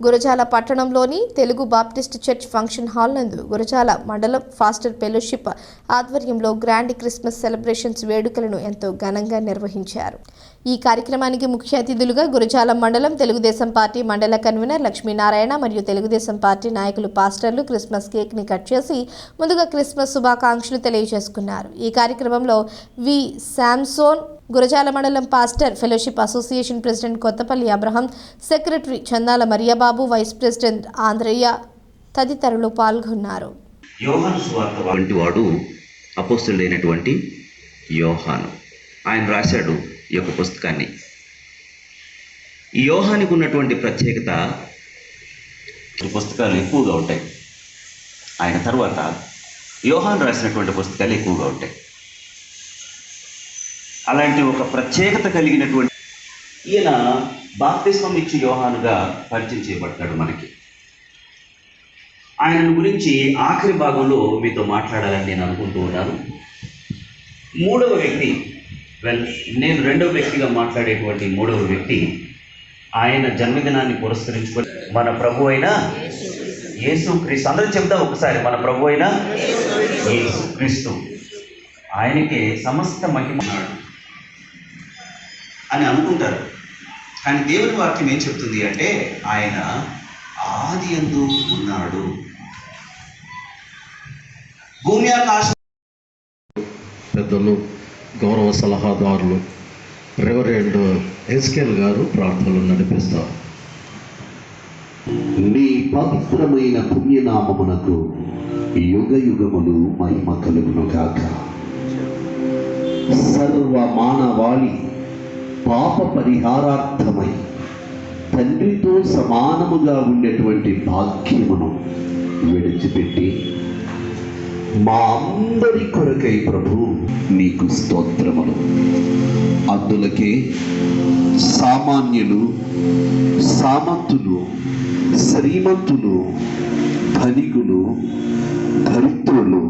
గురజాల పట్టణంలోని Telugu Baptist church function hall నందు గురజాల మండలం ఫాస్టర్ ఫెలోషిప్ ఆధ్వర్యంలో గ్రాండ్ క్రిస్మస్ సెలబ్రేషన్స్ వేడుకలను ఎంతో ఘనంగా నిర్వహించారు. ఈ కార్యక్రమానికి ముఖ్య అతిథులుగా గురజాల మండలం తెలుగుదేశం పార్టీ మండల కన్వీనర్ లక్ష్మీనారాయణ మరియు తెలుగుదేశం పార్టీ నాయకులు పాస్టర్లు క్రిస్మస్ కేక్ని కట్ చేసి ముందుగా క్రిస్మస్ శుభాకాంక్షలు తెలియజేసుకున్నారు. ఈ కార్యక్రమంలో వి శాంసోన్ గురజాల మండలం pastor fellowship association president Kothapalli Abraham secretary Chandala Mariyababu vice president Andhraiah తదితరులు పాల్గొన్నారు. యోహాను వంటి వాడు అపోస్తుడైనటువంటి యోహాను. ఆయన రాశాడు ఈ యొక్క పుస్తకాన్ని. ఈ యోహానికి ఉన్నటువంటి ప్రత్యేకత పుస్తకాలు ఎక్కువగా ఉంటాయి. ఆయన తర్వాత యోహాన్ రాసినటువంటి పుస్తకాలు ఎక్కువగా ఉంటాయి. అలాంటి ఒక ప్రత్యేకత కలిగినటువంటి ఈయన బాప్తిస్వం ఇచ్చి యోహానుగా పరిచయం చేయబడతాడు మనకి. ఆయన గురించి ఆఖరి భాగంలో మీతో మాట్లాడాలని నేను అనుకుంటూ ఉన్నాను. మూడవ వ్యక్తి వెల్ నేను రెండవ వ్యక్తిగా మాట్లాడేటువంటి మూడవ వ్యక్తి ఆయన జన్మదినాన్ని పురస్కరించుకొని మన ప్రభు అయిన యేసు క్రీస్తు. అందరూ చెప్దాం ఒకసారి మన ప్రభు అయిన యేసు క్రీస్తు. ఆయనకే సమస్త మహిమ. అని అనుకుంటారు. కానీ దేవుని వాక్యం ఏం చెప్తుంది అంటే ఆయన ఆది ఎందు ఉన్నాడు. భూమి ఆకాశం పెద్దలు గౌరవ సలహాదారులు రెవరెండ్ ఎస్కేల్ గారు ప్రార్థనలు నడిపిస్తారు. నీ పవిత్రమైన పుణ్యనామమునకు యుగ యుగములు మహిమ కలుగును గాక సర్వ మానవాళి పాప పరిహారార్థమై తండ్రితో సమానముగా ఉండేటువంటి భాగ్యమును విడిచిపెట్టి మా అందరి కొరకై ప్రభు నీకు స్తోత్రములు. అందులకే సామాన్యులు సామంతులు శ్రీమంతులు ధనికులు దరిద్రులు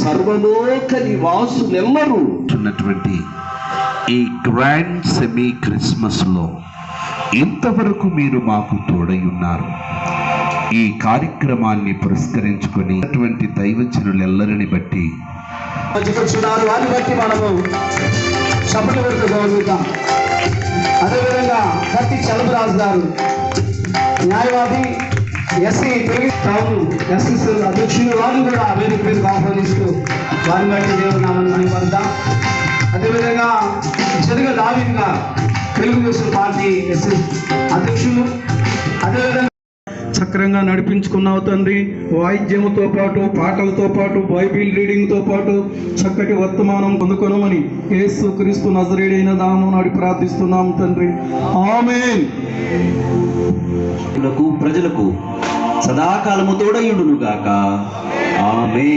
సర్వలోక నివాసులెల్లరూ ఉన్నటువంటి ఈ గ్రాండ్ సెమీ క్రిస్మస్లో ఇంతవరకు మీరు మాకు తోడై ఉన్నారు. ఈ కార్యక్రమాన్ని పురస్కరించుకొని అటువంటి దైవజనులెల్లరిని బట్టి మధ్యకొచ్చున్నారు వారిని బట్టి మనము చప్పటి వరకు గౌరవిద్దాం. అదేవిధంగా కత్తి చలబరాజు గారు న్యాయవాది ఎస్సీ తెలుగు ఎస్సీ ఎస్ఎస్ అధ్యక్షులు వారిని కూడా వేదిక మీద ఆహ్వానిస్తూ వారిని బట్టి దేవుడు నామని మహిమపడదాం అదేవిధంగా జరుగ దావిద్ గారు తెలుగుదేశం పార్టీ ఎస్ఎస్ అధ్యక్షులు. అదేవిధంగా చక్రంగా నడిపించుకున్నావు తండ్రి. వాయిద్యముతో పాటు పాటలతో పాటు బైబిల్ రీడింగ్తో పాటు చక్కటి వర్తమానం పొందుకొనమని యేసు క్రీస్తు నజరేడైన దాము నాడి ప్రార్థిస్తున్నాం తండ్రి. ఆమేన్. ప్రజలకు సదాకాలము తోడయుండును గాక ఆమె